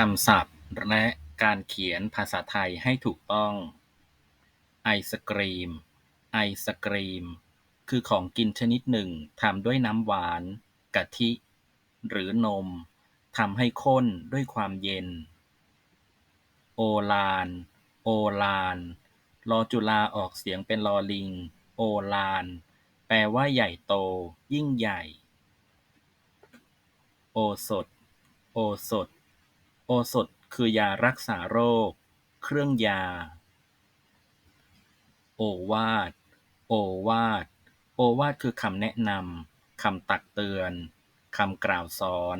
คำศัพท์ และการเขียนภาษาไทยให้ถูกต้อง ไอศกรีม ไอศกรีม คือของกินชนิดหนึ่งทำด้วยน้ำหวาน กะทิ หรือนม ทำให้ข้นด้วยความเย็น โอฬารโอฬารลอจุฬาออกเสียงเป็นลอลิง โอฬารแปลว่าใหญ่โต ยิ่งใหญ่ โอสถ โอสถ โอสถคือยารักษาโรค เครื่องยา โอวาท โอวาท โอวาทคือคำแนะนำ คำตักเตือน คำกล่าวสอน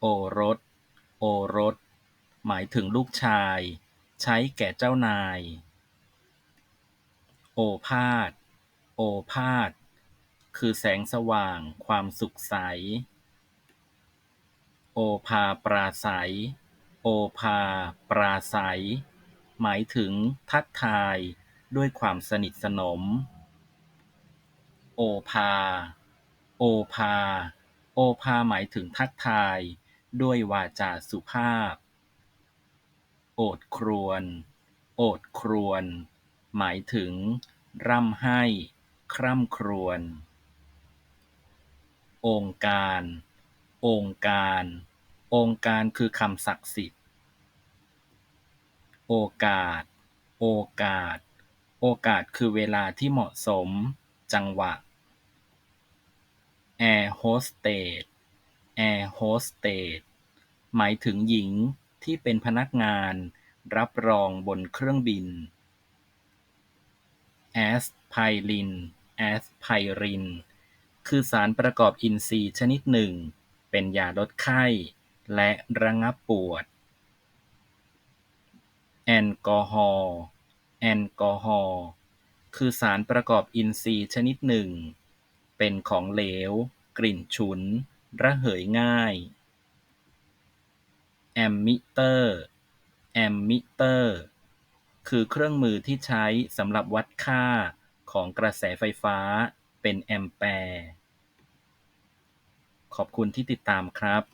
โอรส โอรส หมายถึงลูกชาย ใช้แก่เจ้านาย โอภาส โอภาส คือแสงสว่าง ความสุขใส โอภาปราศัย โอภาปราศัย หมายถึงทักทายด้วยความสนิทสนม โอภา โอภา โอภาหมายถึงทักทายด้วยวาจาสุภาพ โอดครวญโอดครวญหมายถึง ร่ำไห้ คร่ำครวญองค์การ องการ องการคือคำศักดิ์สิทธิ์ โอกาส โอกาส โอกาสคือเวลาที่เหมาะสม จังหวะ แอร์โฮสเตส แอร์โฮสเตส หมายถึงหญิงที่เป็นพนักงานรับรองบนเครื่องบิน แอสไพริน แอสไพริน คือสารประกอบอินทรีย์ชนิดหนึ่ง เป็นยาลดไข้และระงับปวด แอลกอฮอล์ แอลกอฮอล์ คือสารประกอบอินทรีย์ชนิดหนึ่ง เป็นของเหลว กลิ่นฉุน ระเหยง่าย แอมมิเตอร์ แอมมิเตอร์ คือเครื่องมือที่ใช้สำหรับวัดค่าของกระแสไฟฟ้าเป็นแอมแปร์ ขอบคุณที่ติดตามครับ